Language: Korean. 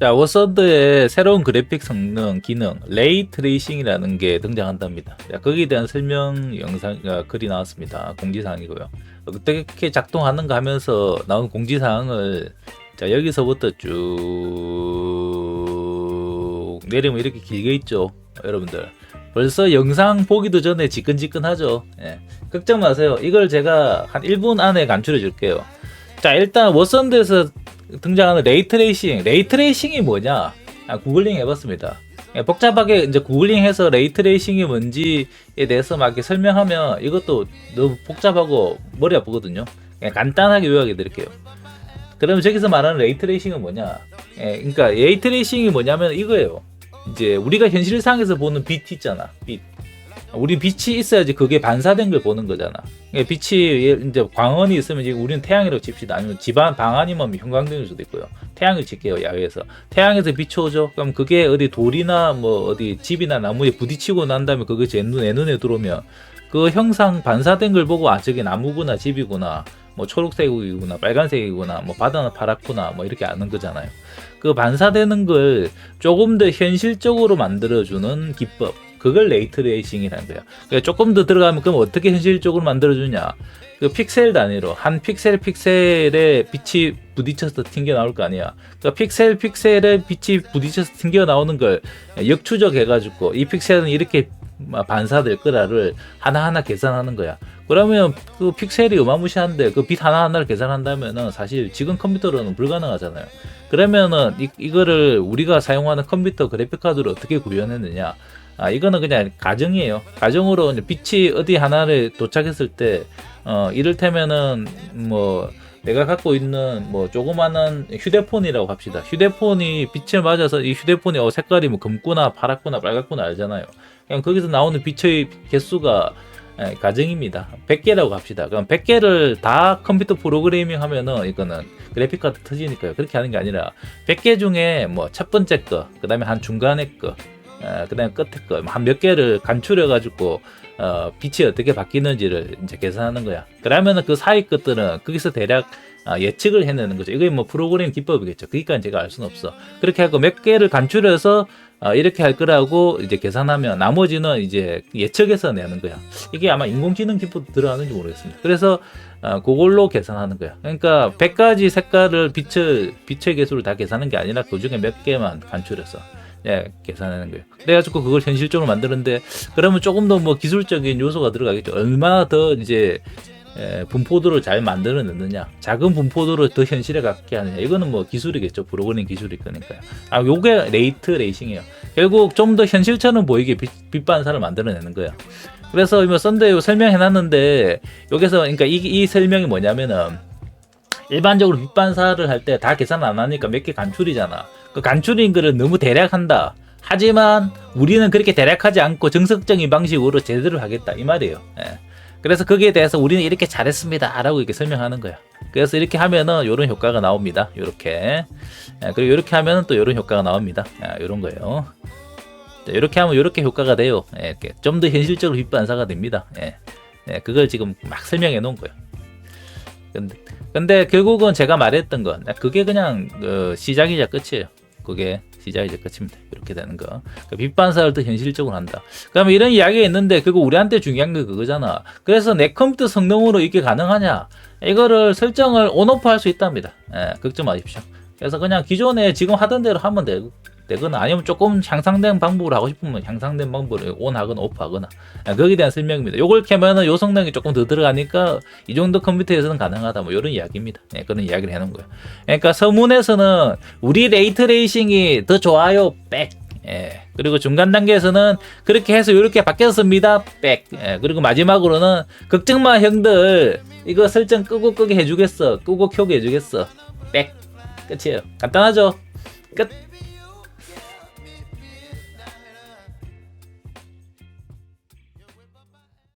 자, 워서드의 새로운 그래픽 성능 기능 레이 트레이싱이라는 게 등장한답니다. 자, 거기에 대한 설명 영상 아, 글이 나왔습니다. 공지사항이고요. 어떻게 작동하는가 하면서 나온 공지사항을 자 여기서부터 쭉 내리면 이렇게 길게 있죠, 여러분들. 벌써 영상 보기도 전에 지끈지끈하죠. 예. 걱정 마세요. 이걸 제가 한 1분 안에 간추려 줄게요. 자, 일단 워선드에서 등장하는 레이트레이싱. 레이트레이싱이 뭐냐? 아, 구글링 해봤습니다. 예, 복잡하게 이제 구글링해서 레이트레이싱이 뭔지에 대해서 막 이렇게 설명하면 이것도 너무 복잡하고 머리 아프거든요. 그냥 간단하게 요약해 드릴게요. 그러면 저기서 말하는 레이트레이싱은 뭐냐? 예, 그러니까 레이트레이싱이 뭐냐면 이거예요. 이제 우리가 현실상에서 보는 빛 있잖아. 빛. 우리 빛이 있어야지 그게 반사된 걸 보는 거잖아. 예, 빛이 예, 이제 광원이 있으면 이제 우리는 태양이라고 칩시다. 아니면 집안 방 아니면 형광등일 수도 있고요. 태양을 칠게요 야외에서. 태양에서 빛이 오죠. 그럼 그게 어디 돌이나 뭐 어디 집이나 나무에 부딪히고 난 다음에 그게 제 눈, 내 눈에 들어오면 그 형상 반사된 걸 보고 아 저게 나무구나 집이구나 뭐 초록색이구나 빨간색이구나 뭐 바다는 파랗구나 뭐 이렇게 아는 거잖아요. 그 반사되는 걸 조금 더 현실적으로 만들어주는 기법. 그걸 레이트레이싱이라는 거야. 그러니까 조금 더 들어가면 그럼 어떻게 현실적으로 만들어주냐? 그 픽셀 단위로 한 픽셀 픽셀에 빛이 부딪혀서 튕겨 나올 거 아니야. 그러니까 픽셀 픽셀에 빛이 부딪혀서 튕겨 나오는 걸 역추적 해 가지고 이 픽셀은 이렇게 반사될 거라를 하나하나 계산하는 거야. 그러면 그 픽셀이 어마무시한데 그 빛 하나하나를 계산한다면은 사실 지금 컴퓨터로는 불가능하잖아요. 그러면은 이, 이거를 우리가 사용하는 컴퓨터 그래픽 카드를 어떻게 구현했느냐? 아, 이거는 그냥 가정이에요. 가정으로 빛이 어디 하나를 도착했을 때, 어, 이를테면은, 뭐, 내가 갖고 있는 뭐 조그마한 휴대폰이라고 합시다. 휴대폰이 빛을 맞아서 이 휴대폰이 어, 색깔이 뭐 검구나 파랗구나 빨갛구나 알잖아요. 그냥 거기서 나오는 빛의 개수가 예, 가정입니다. 100개라고 합시다. 그럼 100개를 다 컴퓨터 프로그래밍 하면은 이거는 그래픽 카드 터지니까요. 그렇게 하는 게 아니라 100개 중에 뭐 첫 번째 거, 그다음에 한 중간에 거, 어, 그다음에 끝에 거 한 몇 개를 간추려 가지고 어, 빛이 어떻게 바뀌는지를 이제 계산하는 거야. 그러면은 그 사이 것들은 거기서 대략 아, 예측을 해내는 거죠. 이게 뭐 프로그램 기법이겠죠. 그러니까 제가 알 수는 없어. 그렇게 하고 몇 개를 간추려서 아, 이렇게 할 거라고 이제 계산하면 나머지는 이제 예측해서 내는 거야. 이게 아마 인공지능 기법 들어가는지 모르겠습니다. 그래서 아, 그걸로 계산하는 거야. 그러니까 100가지 색깔을 빛을 빛의 개수를 다 계산하는 게 아니라 그 중에 몇 개만 간추려서 예, 계산하는 거예요. 그래가지고 그걸 현실적으로 만드는데 그러면 조금 더 뭐 기술적인 요소가 들어가겠죠. 얼마나 더 이제 예, 분포도를 잘 만들어내느냐, 작은 분포도를 더 현실에 갖게 하느냐, 이거는 뭐 기술이겠죠. 프로그래밍 기술일 거니까요. 아, 요게 레이트 레이싱이에요. 결국 좀 더 현실처럼 보이게 빛, 빛 반사를 만들어 내는 거야. 그래서 뭐 썬데이 설명해 놨는데 여기서 그러니까 이, 이 설명이 뭐냐면은 일반적으로 빛 반사를 할 때 다 계산 안 하니까 몇 개 간출이잖아. 그 간출인 거를 너무 대략한다. 하지만 우리는 그렇게 대략하지 않고 정석적인 방식으로 제대로 하겠다 이 말이에요. 예. 그래서 거기에 대해서 우리는 이렇게 잘했습니다라고 이렇게 설명하는 거야. 그래서 이렇게 하면은 이런 효과가 나옵니다. 이렇게 그리고 이렇게 하면은 또 이런 효과가 나옵니다. 이런 거예요. 이렇게 하면 이렇게 효과가 돼요. 예, 이렇게 좀 더 현실적으로 빛 반사가 됩니다. 예. 예, 그걸 지금 막 설명해 놓은 거예요. 근데, 근데 결국은 제가 말했던 건 그게 그냥 어, 시작이자 끝이에요. 그게 시작이자 끝입니다. 이렇게 되는 거. 그러니까 빛 반사를 더 현실적으로 한다. 그러면 이런 이야기가 있는데 그거 우리한테 중요한 게 그거잖아. 그래서 내 컴퓨터 성능으로 이게 가능하냐? 이거를 설정을 온오프 할 수 있답니다. 예, 걱정 마십시오. 그래서 그냥 기존에 지금 하던 대로 하면 되, 되거나 아니면 조금 향상된 방법으로 하고 싶으면 향상된 방법을 온하거나 오프 하거나 예, 거기에 대한 설명입니다. 요걸 캐면은 요 성능이 조금 더 들어가니까 이 정도 컴퓨터에서는 가능하다 뭐 이런 이야기입니다. 예, 그런 이야기를 해놓은 거예요. 그러니까 서문에서는 우리 레이트레이싱이 더 좋아요 백 예. 그리고 중간 단계에서는 그렇게 해서 이렇게 바뀌었습니다. 백. 예. 그리고 마지막으로는 걱정 마 형들 이거 설정 끄고 끄게 해주겠어. 끄고 켜게 해주겠어. 백. 끝이에요. 간단하죠? 끝.